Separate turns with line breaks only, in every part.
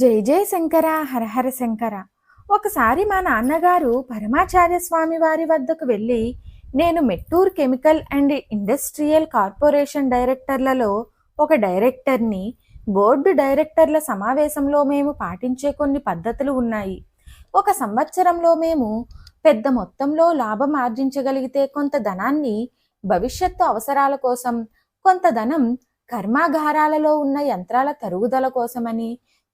జై జై శంకర హరహర శంకర. ఒకసారి మా నాన్నగారు పరమాచార్య స్వామి వారి వద్దకు వెళ్ళి నేను Mettur chemical and industrial corporation డైరెక్టర్లలో ఒక డైరెక్టర్ని బోర్డు డైరెక్టర్ల సమావేశంలో మేము పాటించే కొన్ని పద్ధతులు ఉన్నాయి. ఒక సంవత్సరంలో మేము పెద్ద మొత్తంలో లాభం ఆర్జించగలిగితే కొంత ధనాన్ని భవిష్యత్తు అవసరాల కోసం కొంత ధనం కర్మాగారాలలో ఉన్న యంత్రాల తరుగుదల కోసమని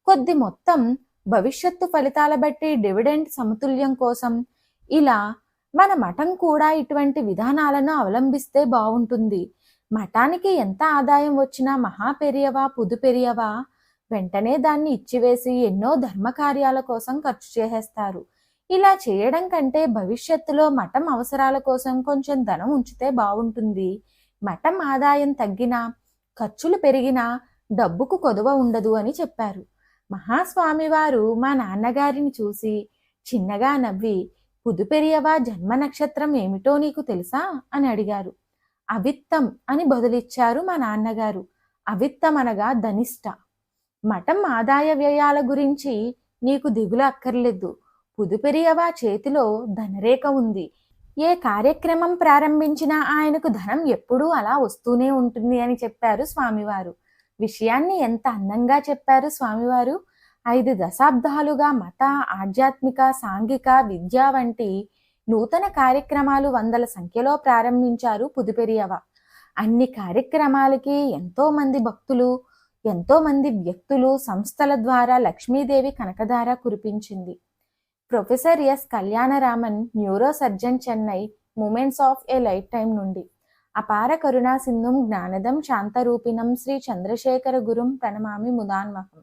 కొద్ది మొత్తం భవిష్యత్తు ఫలితాల బట్టి డివిడెండ్ సమతుల్యం కోసం ఇలా మన మఠం కూడా ఇటువంటి విధానాలను అవలంబిస్తే బాగుంటుంది. మఠానికి ఎంత ఆదాయం వచ్చినా మహా పెరియవా పుదు పెరియవా వెంటనే దాన్ని ఇచ్చివేసి ఎన్నో ధర్మకార్యాల కోసం ఖర్చు చేసేస్తారు. ఇలా చేయడం కంటే భవిష్యత్తులో మఠం అవసరాల కోసం కొంచెం ధనం ఉంచితే బాగుంటుంది. మఠం ఆదాయం తగ్గినా ఖర్చులు పెరిగినా డబ్బుకు కొదవ ఉండదు అని చెప్పారు. మహాస్వామి వారు మా నాన్నగారిని చూసి చిన్నగా నవ్వి పుదుపెరియవా జన్మ నక్షత్రం ఏమిటో నీకు తెలుసా? అని అడిగారు. అవిత్తం అని బదులిచ్చారు మా నాన్నగారు. అవిత్తం అనగా ధనిష్ట. మఠం ఆదాయ వ్యయాల గురించి నీకు దిగులు అక్కర్లేదు. పుదుపెరియవా చేతిలో ధనరేఖ ఉంది. ఏ కార్యక్రమం ప్రారంభించినా ఆయనకు ధనం ఎప్పుడూ అలా వస్తూనే ఉంటుంది అని చెప్పారు స్వామివారు. విషయాన్ని ఎంత అందంగా చెప్పారు స్వామివారు? ఐదు దశాబ్దాలుగా మత ఆధ్యాత్మిక సాంఘిక విద్య వంటి నూతన కార్యక్రమాలు వందల సంఖ్యలో ప్రారంభించారు పుదుపెరియవ. అన్ని కార్యక్రమాలకి ఎంతో మంది భక్తులు ఎంతో మంది వ్యక్తులు సంస్థల ద్వారా లక్ష్మీదేవి కనకధార కురిపించింది. Professor S. Kalyanaraman neuro surgeon Chennai moments of a life time నుండి. అపార కరుణా సింధుం జ్ఞానదం శాంతరూపిణం శ్రీ చంద్రశేఖర గురుం ప్రణమామి ముదాన్మహం.